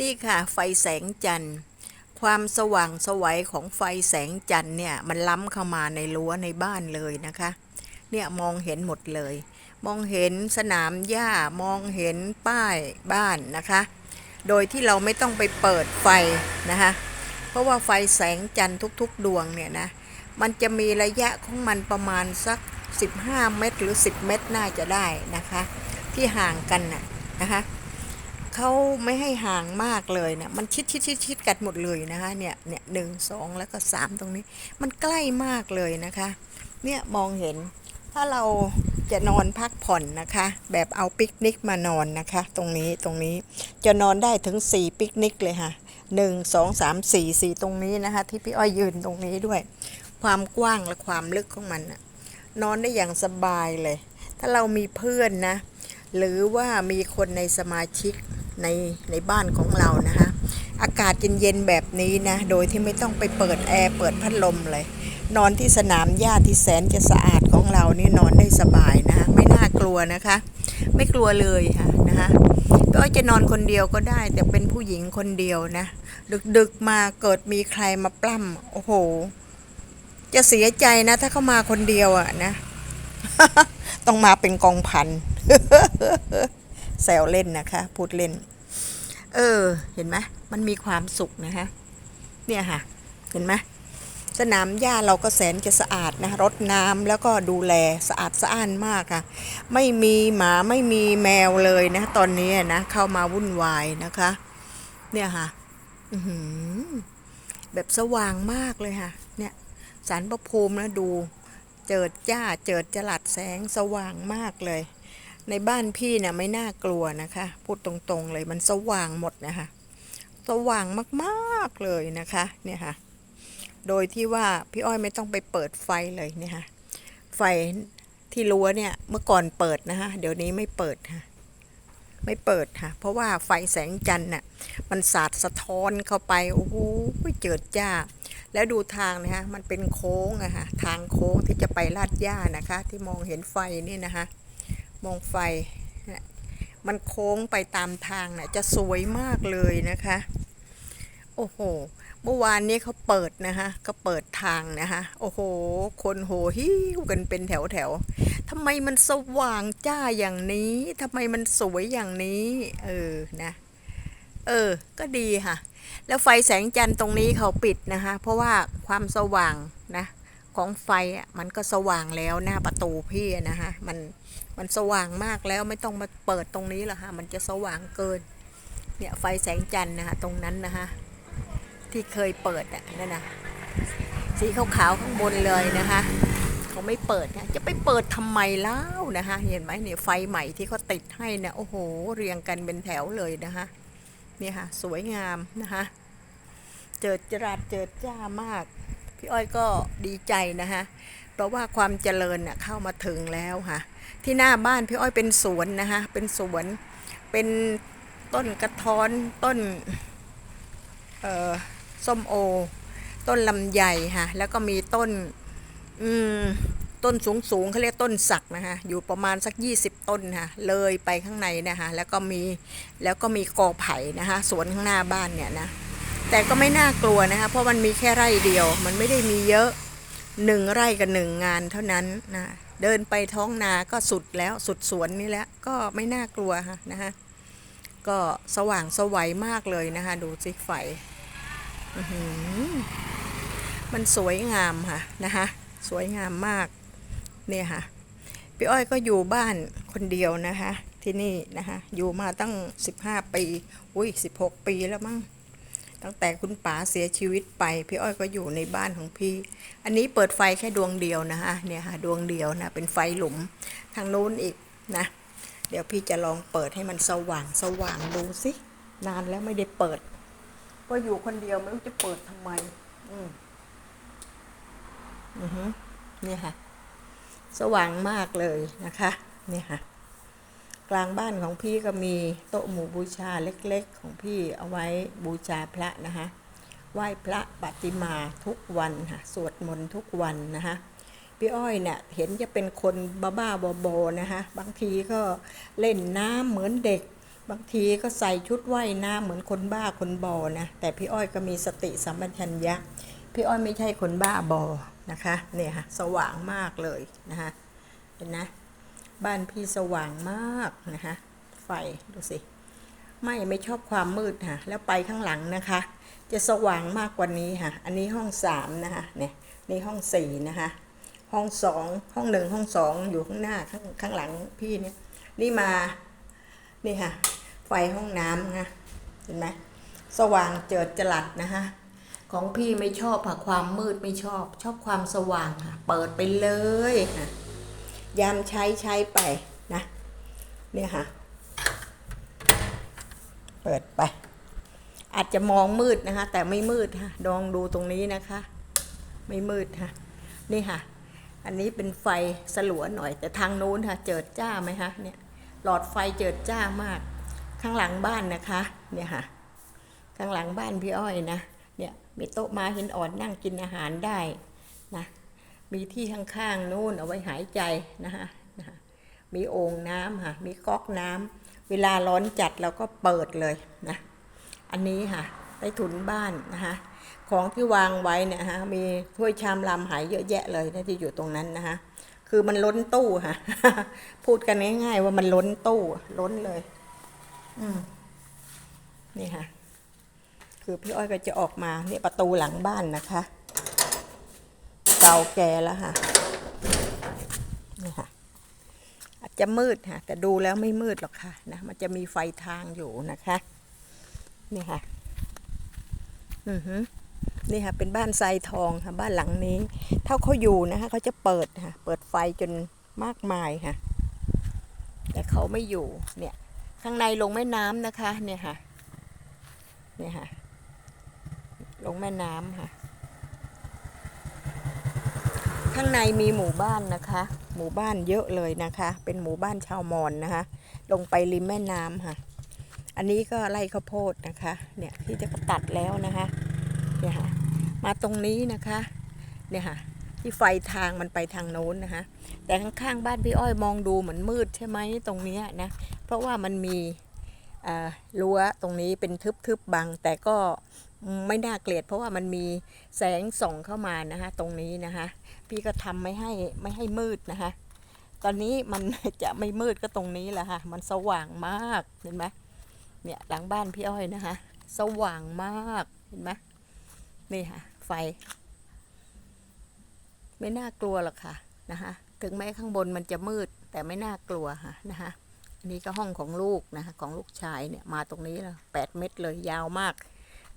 นี่ค่ะไฟแสงจันทร์ ความสว่างสวัยของไฟแสงจันทร์เนี่ยมันล้ำเข้ามาในรั้วในบ้านเลยนะคะ เนี่ยมองเห็นหมดเลย มองเห็นสนามหญ้ามองเห็นป้ายบ้านนะคะ โดยที่เราไม่ต้องไปเปิดไฟนะคะเพราะว่าไฟแสงจันทร์ทุกๆ ดวงเนี่ยนะมันจะมีระยะของมันประมาณสัก 15 เมตรหรือ 10 เมตรน่าจะได้นะคะ ที่ห่างกันน่ะนะคะ เขาไม่ให้ห่างมากเลยนะมันชิดชิดชิดชิดกันหมดเลยนะคะเนี่ยเนี่ยหนึ่งสองแล้วก็สามตรงนี้ มันใกล้มากเลยนะคะ เนี่ยมองเห็น ถ้าเราจะนอนพักผ่อนนะคะ แบบเอาปิกนิกมานอนนะคะ ตรงนี้ตรงนี้จะนอนได้ถึงสี่ปิกนิกเลยค่ะหนึ่งสองสามสี่สี่ตรงนี้นะคะ ที่พี่อ้อยยืนตรงนี้ด้วย ความกว้างและความลึกของมันน่ะนอนได้อย่างสบายเลย ถ้าเรามีเพื่อนนะ หรือว่ามีคนในสมาชิก ในในบ้านของเรานะคะ อากาศเย็นๆแบบนี้นะ โดยที่ไม่ต้องไปเปิดแอร์เปิดพัดลมเลย นอนที่สนามหญ้าที่แสนจะสะอาดของเรานี่นอนได้สบายนะคะไม่น่ากลัวนะคะ ไม่กลัวเลยค่ะนะคะก็จะนอนคนเดียวก็ได้ แต่เป็นผู้หญิงคนเดียวนะ ดึกๆมาเกิดมีใครมาปล้ำโอ้โห จะเสียใจนะ ถ้าเขามาคนเดียวอะนะ ต้องมาเป็นกองพัน แซวเล่นนะคะ พูดเล่น เออ เห็นไหมมันมีความสุขนะคะ เนี่ยค่ะ เห็นไหมสนามหญ้าเราก็แสนจะสะอาดนะรดน้ำแล้วก็ดูแลสะอาดสะอ้านมากค่ะ ไม่มีหมาไม่มีแมวเลยนะ ตอนนี้นะ เข้ามาวุ่นวายนะคะ เนี่ยค่ะแบบสว่างมากเลยค่ะ เนี่ยสารประภูมินะดู เจิดจ้าเจิดจลัดแสงสว่างมากเลย ในบ้านพี่เนี่ยไม่น่ากลัวนะคะ พูดตรงๆเลยมันสว่างหมดนะคะ สว่างมากๆเลยนะคะเนี่ยค่ะ โดยที่ว่าพี่อ้อยไม่ต้องไปเปิดไฟเลยเนี่ยค่ะ ไฟที่รั้วเนี่ยเมื่อก่อนเปิดนะคะเดี๋ยวนี้ไม่เปิดค่ะไม่เปิดค่ะ เพราะว่าไฟแสงจันทร์น่ะมันสาดสะท้อนเข้าไปโอ้โหเจิดจ้า แล้วดูทางนะคะมันเป็นโค้งอะค่ะทางโค้งที่จะไปลาดย่านะคะ ที่มองเห็นไฟนี่นะคะ มองไฟเนี่ยมันโค้งไปตามทางน่ะจะสวยมากเลยนะคะ โอ้โห เมื่อวานนี้เขาเปิดนะคะก็เปิดทางนะคะโอ้โห คนโหหิ้วกันเป็นแถวแถวทำไมมันสว่างจ้าอย่างนี้ทำไมมันสวยอย่างนี้ เออนะเออ ก็ดีค่ะ แล้วไฟแสงจันทร์ตรงนี้เขาปิดนะคะ เพราะว่าความสว่างนะ ของไฟอะมันก็สว่างแล้วหน้าประตูพี่นะคะมัน มันสว่างมากแล้วไม่ต้องมาเปิดตรงนี้หรอกค่ะมันจะสว่างเกิน เนี่ยไฟแสงจันทร์นะคะตรงนั้นนะคะที่เคยเปิดอะนั่นนะสีขาวๆข้างบนเลยนะคะเขาไม่เปิดนะจะไปเปิดทำไมเล่านะคะเห็นไหมเนี่ยไฟใหม่ที่เขาติดให้นี่ยโอ้โหเรียงกันเป็นแถวเลยนะคะเนี่ยค่ะสวยงามนะคะเจิดจรัสเจิดจ้ามาก พี่อ้อยก็ดีใจนะคะเพราะว่าความเจริญเน่ะเข้ามาถึงแล้วค่ะ ที่หน้าบ้านพี่อ้อยเป็นสวนนะคะเป็นสวน เป็นต้นกระท้อนต้นเอ่อส้มโอ ต้นลำไยค่ะแล้วก็มีต้นอืมต้นสูงสูงๆเขาเรียกต้นสักนะคะอยู่ประมาณสัก 20 ต้นค่ะเลยไปข้างในนะคะแล้วก็มีแล้วก็มีกอไผ่นะคะสวนข้างหน้าบ้านเนี่ยนะแต่ก็ไม่น่ากลัวนะคะเพราะมันมีแค่ไร่เดียว มันไม่ได้มีเยอะหนึ่งไร่กับหนึ่งงานเท่านั้นนะ เดินไปท้องนาก็สุดแล้วสุดสวนนี่แล้วก็ไม่น่ากลัวค่ะนะคะก็สว่างสวัยมากเลยนะคะ ดูสิไฟมันสวยงามค่ะนะคะสวยงามมากเนี่ยค่ะพี่อ้อยก็อยู่บ้านคนเดียวนะคะ ที่นี่นะคะอยู่มาตั้ง 15 ปี อุ้ย 16 ปีแล้วมั้ง ตั้งแต่คุณป๋าเสียชีวิตไป พี่อ้อยก็อยู่ในบ้านของพี่ อันนี้เปิดไฟแค่ดวงเดียวนะคะเนี่ยค่ะดวงเดียวนะเป็นไฟหลุมทางนู้นอีกนะ เดี๋ยวพี่จะลองเปิดให้มันสว่างสว่างดูสินานแล้วไม่ได้เปิด ก็อยู่คนเดียวไม่รู้จะเปิดทำไม อืมอือฮึเนี่ยค่ะ สว่างมากเลยนะคะเนี่ยค่ะ กลางบ้านของพี่ก็มีโต๊ะหมู่บูชาเล็กๆ ของพี่เอาไว้บูชาพระนะคะไหว้พระปฏิมาทุกวันค่ะสวดมนต์ทุกวันนะคะพี่อ้อยเนี่ยเห็นจะเป็นคนบ้าๆบอๆนะคะบางทีก็เล่นน้ำเหมือนเด็ก บางทีก็ใส่ชุดว่ายน้ำเหมือนคนบ้าคนบอนะแต่พี่อ้อยก็มีสติสัมปชัญญะพี่อ้อยไม่ใช่คนบ้าบอนะคะเนี่ยค่ะสว่างมากเลยนะคะเห็นนะ บ้านพี่สว่างมากนะคะ ไฟดูสิ ไม่ไม่ชอบความมืดค่ะแล้วไปข้างหลังนะคะ จะสว่างมากกว่านี้ค่ะ อันนี้ห้องสามนะคะเนี่ยนี่ห้องสี่นะคะ ห้องสองห้องหนึ่งห้องสองอยู่ข้างหน้าข้างข้างหลังพี่เนี่ยนี่มานี่ค่ะ ไฟห้องน้ำนะเห็นไหมสว่างเจิดจรัสนะคะของพี่ไม่ชอบค่ะความมืดไม่ชอบ ชอบความสว่างค่ะ เปิดไปเลยค่ะ ยามใช้ใช้ไปนะ เนี่ยค่ะ เปิดไป อาจจะมองมืดนะคะ แต่ไม่มืดค่ะลองดูตรงนี้นะคะ ไม่มืดค่ะ นี่ค่ะ อันนี้เป็นไฟสลัวหน่อย แต่ทางโน้นค่ะ เจิดจ้าไหมคะเนี่ยหลอดไฟเจิดจ้ามาก ข้างหลังบ้านนะคะ เนี่ยค่ะ ข้างหลังบ้านพี่อ้อยนะ เนี่ยมีโต๊ะมาหินอ่อนนั่งกินอาหารได้นะ มีที่ข้างๆนู่นเอาไว้หายใจนะคะนะคะมีโอ่งน้ำค่ะ มีก๊อกน้ำเวลาร้อนจัดเราก็เปิดเลยนะ อันนี้ค่ะใต้ถุนบ้านนะคะของที่วางไว้เนี่ยนะคะมีถ้วยชามลำหายเยอะแยะเลยนะที่อยู่ตรงนั้นนะคะคือมันล้นตู้ค่ะ พูดกันง่ายๆว่ามันล้นตู้ล้นเลย อืมนี่ค่ะ คือพี่อ้อยก็จะออกมาเนี่ยประตูหลังบ้านนะคะ เก่าแก่แล้วค่ะนี่ค่ะอาจจะมืดค่ะแต่ดูแล้วไม่มืดหรอกค่ะนะมันจะมีไฟทางอยู่นะคะนี่ค่ะอือฮึนี่ค่ะเป็นบ้านทรายทองค่ะบ้านหลังนี้ ถ้าเขาอยู่นะคะเขาจะเปิดค่ะเปิดไฟจนมากมายค่ะ แต่เขาไม่อยู่เนี่ยข้างในลงแม่น้ำนะคะเนี่ยค่ะเนี่ยค่ะ ลงแม่น้ำค่ะ ข้างในมีหมู่บ้านนะคะ หมู่บ้านเยอะเลยนะคะ เป็นหมู่บ้านชาวมอญนะคะ ลงไปริมแม่น้ำค่ะ อันนี้ก็ไร่ข้าวโพดนะคะ เนี่ยที่จะตัดแล้วนะคะ เนี่ยค่ะ มาตรงนี้นะคะ เนี่ยค่ะ ที่ไฟทางมันไปทางโน้นนะคะ แต่ข้างๆบ้านพี่อ้อยมองดูเหมือนมืดใช่ไหมตรงนี้นะ เพราะว่ามันมีอ่ารั้วตรงนี้เป็นทึบๆบังแต่ก็ไม่น่าเกลียด เพราะว่ามันมีแสงส่องเข้ามานะคะตรงนี้นะคะพี่ก็ทำไม่ให้ไม่ให้มืดนะคะตอนนี้มันจะไม่มืดก็ตรงนี้แหละค่ะ มันสว่างมากเห็นไหมเนี่ยหลังบ้านพี่อ้อยนะคะ สว่างมากเห็นไหมนี่ค่ะ ไฟ ไม่น่ากลัวหรอกค่ะนะคะถึงแม้ข้างบนมันจะมืด แต่ไม่น่ากลัวค่ะนะคะอันนี้ก็ห้องของลูกนะคะของลูกชายเนี่ยมาตรงนี้แล้วแปดเมตรเลยยาวมาก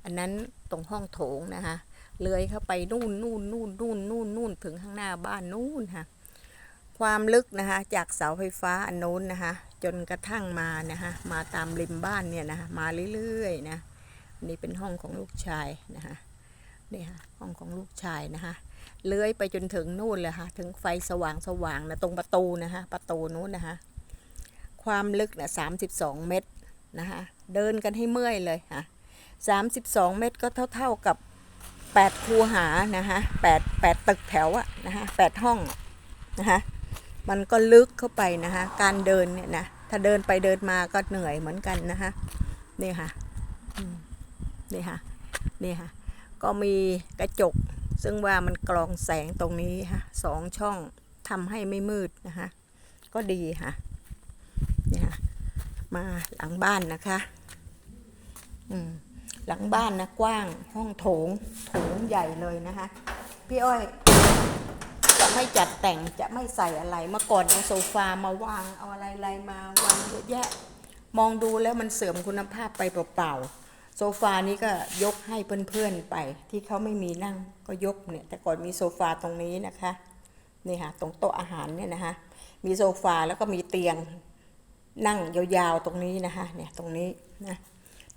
อันนั้นตรงห้องโถงนะคะเลื้อยเข้าไปนู่นนู่นนู่นนู่นนู่นนู่นถึงข้างหน้าบ้านนู่นค่ะความลึกนะคะจากเสาไฟฟ้าอันนู้นนะคะจนกระทั่งมานะคะมาตามริมบ้านเนี่ยนะคะมาเรื่อยๆนะอันนี่เป็นห้องของลูกชายนะคะนี่ค่ะห้องของลูกชายนะคะเลื้อยไปจนถึงนู่นเลยค่ะถึงไฟสว่างสว่างนะตรงประตูนะคะประตูนู้นนะคะความลึกนะสามสิบสองเมตรนะคะเดินกันให้เมื่อยเลยค่ะ สามสิบสองเมตรก็เท่า ๆกับแปดคูหานะคะแปดแปดตึกแถวอะนะคะแปดห้องนะคะมันก็ลึกเข้าไปนะคะการเดินเนี่ยนะถ้าเดินไปเดินมาก็เหนื่อยเหมือนกันนะคะนี่ค่ะนี่ค่ะนี่ค่ะ ก็มีกระจกซึ่งว่ามันกรองแสงตรงนี้ค่ะสองช่องทำให้ไม่มืดนะคะก็ดีค่ะนี่ค่ะมาหลังบ้านนะคะ อืม หลังบ้านนะกว้างห้องโถงโถงใหญ่เลยนะคะ พี่อ้อย จะไม่จัดแต่งจะไม่ใส่อะไรเมื่อก่อนเอาโซฟามาวางเอาอะไรอะไรมาวางเยอะแยะ มองดูแล้วมันเสื่อมคุณภาพไปเปล่าๆโซฟานี้ก็ยกให้เพื่อนๆไป ที่เขาไม่มีนั่งก็ยกเนี่ย แต่ก่อนมีโซฟาตรงนี้นะคะนี่ค่ะตรงโต๊ะอาหารเนี่ยนะคะ มีโซฟาแล้วก็มีเตียงนั่งยาวๆตรงนี้นะคะ เนี่ยตรงนี้นะ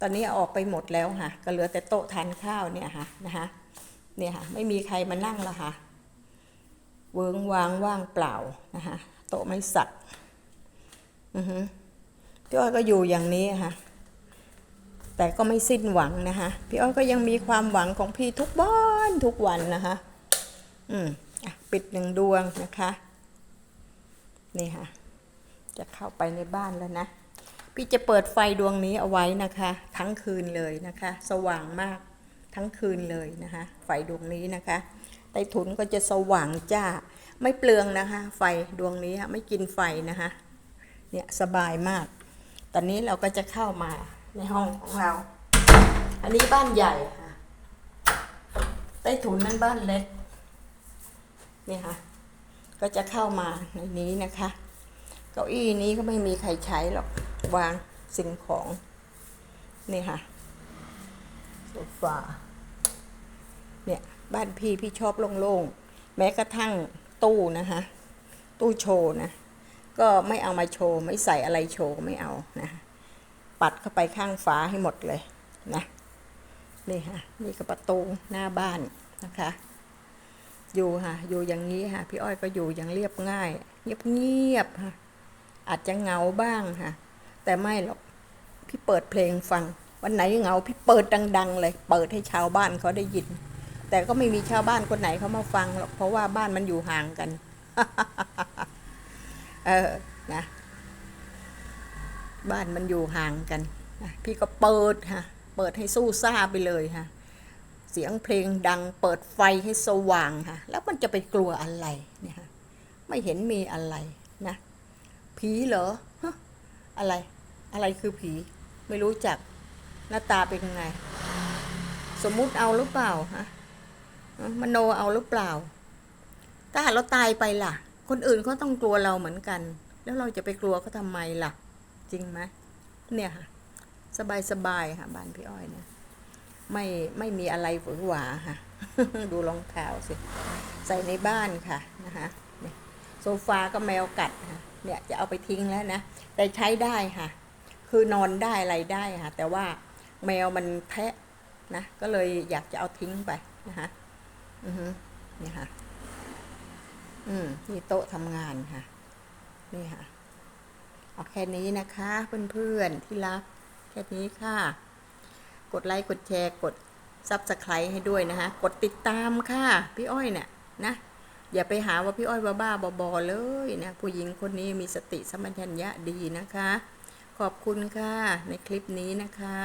ตอนนี้ออกไปหมดแล้วค่ะ ก็เหลือแต่โต๊ะทานข้าวเนี่ยค่ะนะคะเนี่ยค่ะไม่มีใครมานั่งแล้วค่ะ เวิงวางว่างเปล่านะคะโต๊ะไม้สักอือฮึพี่อ้อยก็อยู่อย่างนี้ค่ะแต่ก็ไม่สิ้นหวังนะคะพี่อ้อยก็ยังมีความหวังของพี่ทุกวันทุกวันนะคะอืมอปิดหนึ่งดวงนะคะ นี่ค่ะ จะเข้าไปในบ้านแล้วนะ พี่จะเปิดไฟดวงนี้เอาไว้นะคะ ทั้งคืนเลยนะคะ สว่างมากทั้งคืนเลยนะคะ ไฟดวงนี้นะคะใต้ถุนก็จะสว่างจ้า ไม่เปลืองนะคะ ไฟดวงนี้ไม่กินไฟนะคะเนี่ยสบายมาก ตอนนี้เราก็จะเข้ามาในห้องของเรา อันนี้บ้านใหญ่ค่ะ ใต้ถุนนั้นบ้านเล็กนี่ค่ะ ก็จะเข้ามาในนี้นะคะ เก้าอี้นี้ก็ไม่มีใครใช้หรอก วางสิ่งของ นี่ค่ะโซฟาเนี่ย บ้านพี่พี่ชอบโล่งๆ แม้กระทั่งตู้นะคะ ตู้โชว์นะ ก็ไม่เอามาโชว์ ไม่ใส่อะไรโชว์ไม่เอานะ ปัดเข้าไปข้างฝาให้หมดเลยนะนี่ค่ะนี่ก็ประตูหน้าบ้านนะคะ อยู่ค่ะ อยู่อย่างนี้ค่ะ พี่อ้อยก็อยู่อย่างเรียบง่าย เงียบเงียบๆค่ะ อาจจะเงาบ้างค่ะ แต่ไม่หรอกพี่เปิดเพลงฟัง วันไหนเหงาพี่เปิดดัง ๆ เลย เปิดให้ชาวบ้านเขาได้ยิน แต่ก็ไม่มีชาวบ้านคนไหนเขามาฟังหรอกเพราะว่าบ้านมันอยู่ห่างกัน เออนะบ้านมันอยู่ห่างกันพี่ก็เปิดค่ะเปิดให้สู้ซ่าไปเลยค่ะเสียงเพลงดังเปิดไฟให้สว่างค่ะ แล้วมันจะไปกลัวอะไรเนี่ยไม่เห็นมีอะไรนะผีเหรอฮะอะไร อะไรคือผี ไม่รู้จักหน้าตาเป็นยังไง สมมุติเอาหรือเปล่าฮะมโนเอาหรือเปล่า ถ้าหากเราตายไปล่ะ คนอื่นเขาต้องกลัวเราเหมือนกัน แล้วเราจะไปกลัวเขาทำไมล่ะ จริงไหมเนี่ยค่ะ สบายสบายค่ะบ้านพี่อ้อยเนี่ยไม่ไม่มีอะไรหวือหวาค่ะ ดูรองเท้าสิ ใส่ในบ้านค่ะนะคะโซฟาก็แมวกัดค่ะเนี่ยจะเอาไปทิ้งแล้วนะ แต่ใช้ได้ค่ะ คือนอนได้อะไรได้ค่ะแต่ว่าแมวมันแทะนะก็เลยอยากจะเอาทิ้งไปนะคะอือฮึนี่ค่ะ อืมนี่โต๊ะทำงานค่ะ นี่ค่ะเอาแค่นี้นะคะ เพื่อนๆที่รัก แค่นี้ค่ะ กดไลค์กดแชร์กดซับสไครต์ให้ด้วยนะคะ กดติดตามค่ะ พี่อ้อยเนี่ยนะ อย่าไปหาว่าพี่อ้อยบ้าๆบอๆเลยนะ ผู้หญิงคนนี้มีสติสมปชัญญะดีนะคะ อบคุณค่ะในคลิปนี้นะคะ